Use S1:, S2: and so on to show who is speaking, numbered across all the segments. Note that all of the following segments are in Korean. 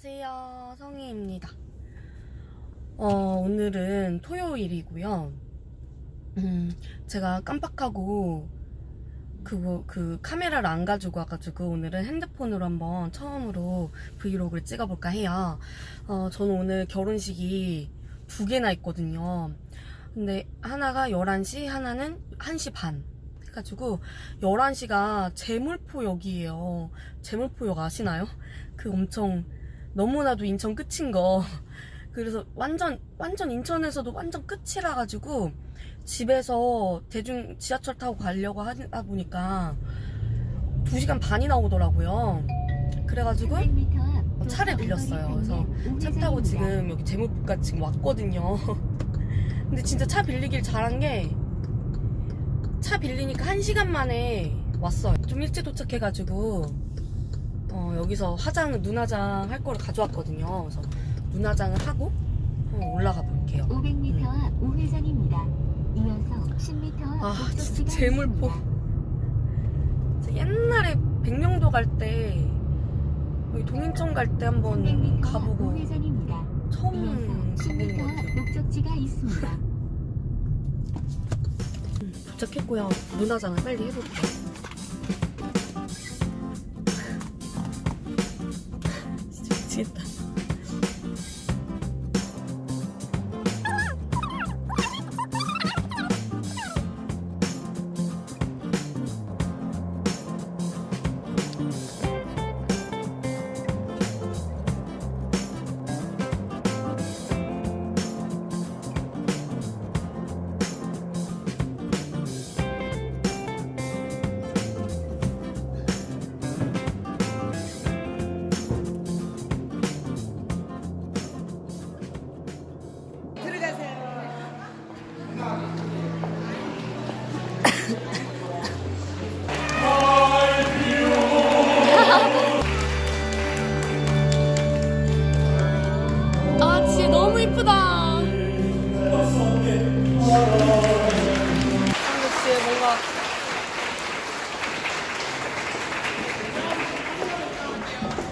S1: 안녕하세요. 성희입니다. 어, 오늘은 토요일이고요. 음, 제가 깜빡하고 그거 그 카메라를 안 가지고 와가지고 오늘은 핸드폰으로 한번 처음으로 브이로그를 찍어볼까 해요. 어, 저는 오늘 결혼식이 두 개나 있거든요. 근데 하나가 11시, 하나는 1시 반. 해가지고 11시가 제물포역이에요. 제물포역 아시나요? 그 엄청 너무나도 인천 끝인 거. 그래서 완전 완전 인천에서도 완전 끝이라 가지고 집에서 대중 지하철 타고 가려고 하다 보니까 2시간 반이 나오더라고요. 그래가지고 차를 빌렸어요. 그래서 차 타고 지금 여기 제물포까지 지금 왔거든요. 근데 진짜 차 빌리길 잘한 게 차 빌리니까 1시간 만에 왔어요. 좀 일찍 도착해가지고 어, 여기서 화장, 눈화장 할 거를 가져왔거든요. 그래서 눈화장을 하고 한번 올라가 볼게요.
S2: 500m 앞 우회전입니다. 이어서 10m 앞
S1: 아, 진짜. 진짜 옛날에 백령도 갈 때, 여기 동인천 갈 때 한번
S2: 300m 앞
S1: 가보고
S2: 우회전입니다.
S1: 처음
S2: 이어서
S1: 가보는
S2: 10m 것앞
S1: 같아요.
S2: 목적지가 있습니다.
S1: 도착했고요. 눈화장을 빨리 해볼게요.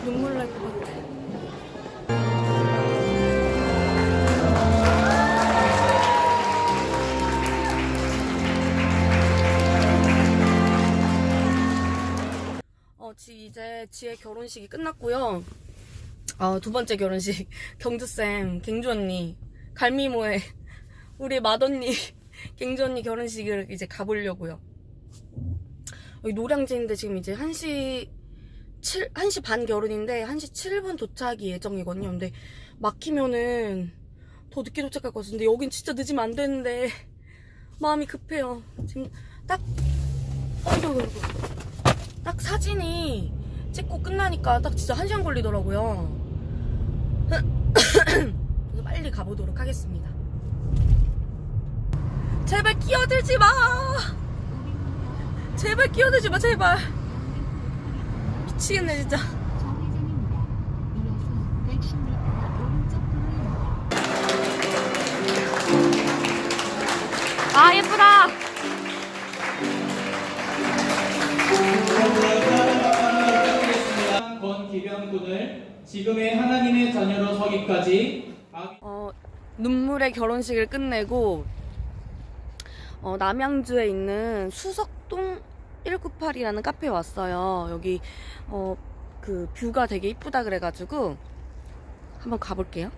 S1: 눈물 날 것 같아. 어, 지 이제 지의 결혼식이 끝났고요. 어, 두 번째 결혼식 경주쌤, 갱주 언니, 갈미모의 우리 맏언니, 갱주 언니 결혼식을 이제 가보려고요. 여기 노량진인데 지금 이제 1시 7, 1시 반 결혼인데 1시 7분 도착이 예정이거든요. 근데 막히면은 더 늦게 도착할 것 같은데 여긴 진짜 늦으면 안 되는데 마음이 급해요. 지금 딱 어이구 어이구. 딱 사진이 찍고 끝나니까 딱 진짜 1시간 걸리더라고요. 그래서 빨리 가보도록 하겠습니다. 제발 끼어들지 마!
S2: 500m 앞
S1: 제발 끼어들지 마, 제발. 미치겠네, 진짜.
S2: 좌회전입니다. 이어서 110m 앞 오른쪽 도로입니다.
S1: 아, 예쁘다!
S3: 권기병 군을 지금의 하나님의 자녀로 서기까지 악-
S1: 어, 눈물의 결혼식을 끝내고, 어, 남양주에 있는 수석동 198이라는 카페에 왔어요. 여기, 어, 그, 뷰가 되게 이쁘다 그래가지고, 한번 가볼게요.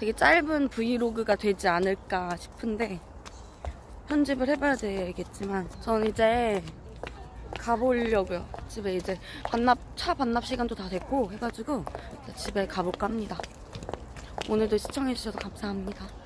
S1: 짧은 브이로그가 되지 않을까 싶은데 편집을 해봐야 되겠지만 전 이제 가보려고요. 집에 이제 반납 차 반납 시간도 다 됐고 해가지고 집에 가볼까 합니다. 오늘도 시청해주셔서 감사합니다.